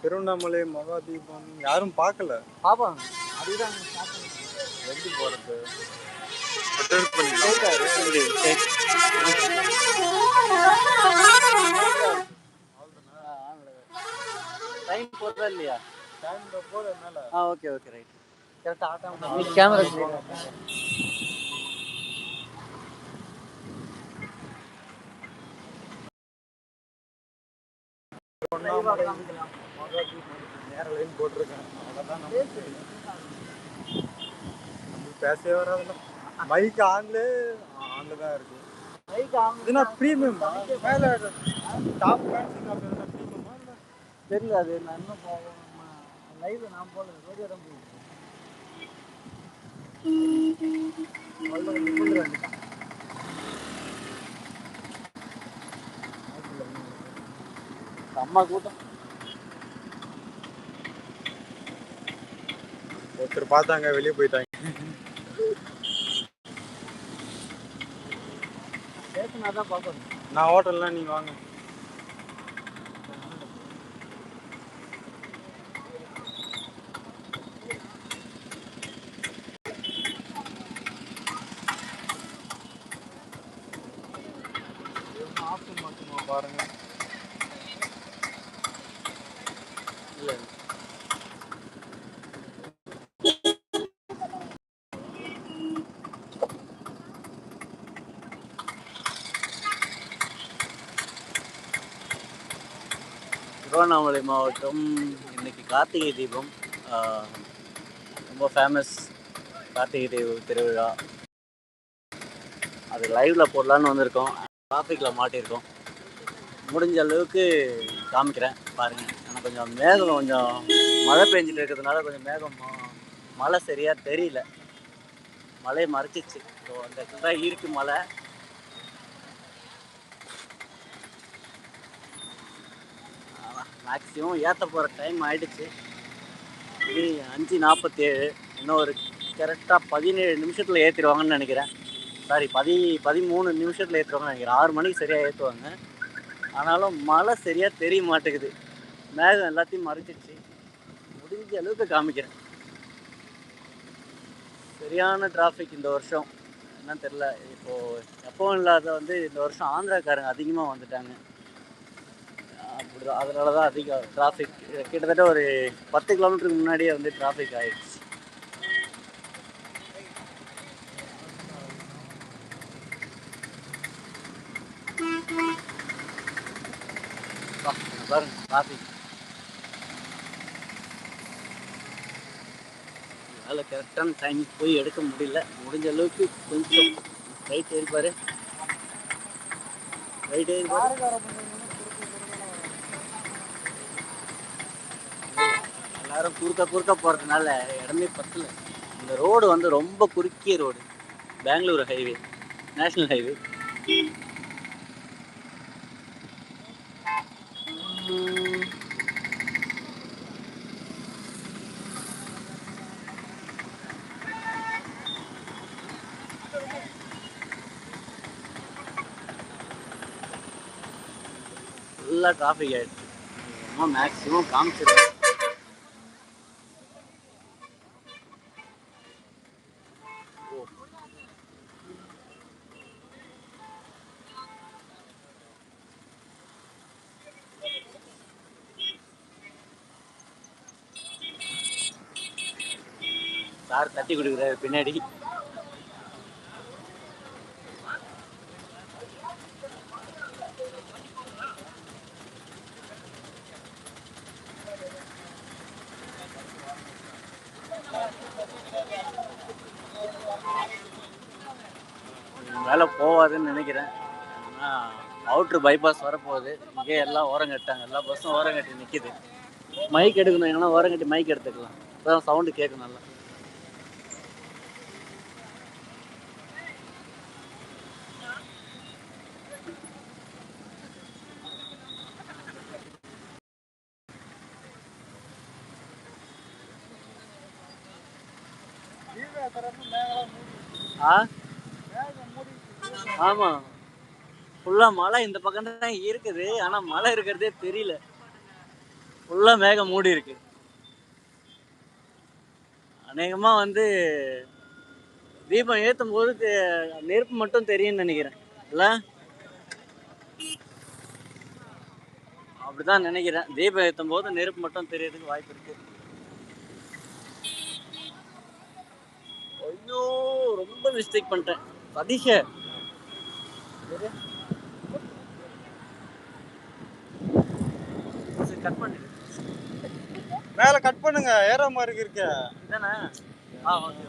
திருவண்ணாமலை மகாதீபம் யாரும் பார்க்கல. பாப்பாங்க அதுதான் எப்படி போறது? டைம் போதா இல்லையா? டைம்ல போத மேல ஆ ஓகே ஓகே ரைட் கரெக்டாக ஆட்டம் கேமரா பேசவே வராதுல்ல மைக் ஆன்ல ஆன்ல தான் இருக்கு மைக் ஆன் இதுனா ப்ரீமியமா மேல டாப் ஃபேன்சிங் அப்படி இல்ல தெரியல அது நான் இன்னும் லைவ் நான் போல ரேடியோ தான் அம்மா கூட்டம். ஒருத்தர் பார்த்தாங்க வெளியே போயிட்டாங்க. நான் ஹோட்டல்லாம் நீங்க வாங்க. பாருங்க இல்லை திருவண்ணாமலை மாவட்டம் இன்னைக்கு கார்த்திகை தீபம். ரொம்ப ஃபேமஸ் கார்த்திகை தீப திருவிழா. அது லைவ்ல போடலான்னு வந்திருக்கோம். டிராஃபிக்கில் மாட்டியிருக்கோம். முடிஞ்ச அளவுக்கு காமிக்கிறேன் பாருங்கள் கொஞ்சம் மேகம் கொஞ்சம் மழை பெஞ்சிட்டு இருக்கிறதுனால கொஞ்சம் மேகம் மழை சரியாக தெரியல. மழையை மறைச்சிச்சு. ஸோ அந்த இடத்துல தான் இருக்கு மழை. மேக்ஸிமம் ஏற்ற போகிற டைம் ஆயிடுச்சு. இது அஞ்சு நாற்பத்தேழு இன்னும் ஒரு கரெக்டாக பதினேழு நிமிஷத்தில் ஏற்றிடுவாங்கன்னு நினைக்கிறேன். சாரி பதி பதிமூணு நிமிஷத்தில் ஏற்றுவாங்கன்னு நினைக்கிறேன். ஆறு மணிக்கு சரியாக ஏற்றுவாங்க ஆனாலும் மழை சரியாக தெரிய மாட்டேங்குது. மேகம் எல்லாத்தையும் மறைச்சிடுச்சு முடிஞ்ச அளவுக்கு காமிக்கிறேன். சரியான டிராஃபிக் இந்த வருஷம். என்னன்னு தெரில இப்போது எப்பவும் இல்லாத வந்து இந்த வருஷம் ஆந்திராக்காரங்க அதிகமாக வந்துட்டாங்க. அப்படிதான். அதனால தான் அதிகம் டிராஃபிக் கிட்டத்தட்ட ஒரு பத்து கிலோமீட்டருக்கு முன்னாடியே வந்து டிராஃபிக் ஆயிடுச்சு. பாருங்க டிராஃபிக் அதில் கரெக்டான டைம் போய் எடுக்க முடியல. முடிஞ்ச அளவுக்கு கொஞ்சம் ரைட் ஏறிப்பார் ரைட் ஏறிப்பார் எல்லாரும் குறுக்க குறுக்க போகிறதுனால இடமே பத்தல. இந்த ரோடு வந்து ரொம்ப குறுக்கிய road Bangalore highway national highway ஃபுல்லாக டிராஃபிக் ஆயிடுச்சு. மேக்ஸிமம் காமிச்சிருக்கேன். சார் தட்டி கொடுக்குறாரு பின்னாடி. மேலே நினைக்கிறேன். ஆனால் அவுட்ரு பைபாஸ் வரப்போகுது. இங்கே எல்லாம் ஓரம் கட்டாங்க எல்லா பஸ்ஸும் ஓரம் கட்டி நிற்கிது மைக் எடுக்கணும். எங்கன்னா ஓரம் கட்டி மைக் எடுத்துக்கலாம். அதான் சவுண்டு கேட்கும் நல்லா. ஆ? ஆமா. ஃபுல்லா மழை இந்த பக்கம் தான் இருக்குது. ஆனா மழை இருக்கிறதே தெரியல. ஃபுல்லா மேகம் மூடி இருக்கு. அநேகமா வந்து தீபம் ஏற்றும் போது நெருப்பு மட்டும் தெரியும்னு நினைக்கிறேன். இல்லை? அப்படிதான் நினைக்கிறேன். தீபம் ஏற்றும் போது நெருப்பு மட்டும் தெரியறதுக்கு வாய்ப்பு இருக்கு. ஐயோ ரொம்ப மிஸ்டேக் பண்ணிட்டேன். சதீஷ கட் பண்ணு. மேல கட் பண்ணுங்க. ஏற மாதிரி இருக்கு. இதானே ஆ ஓகே.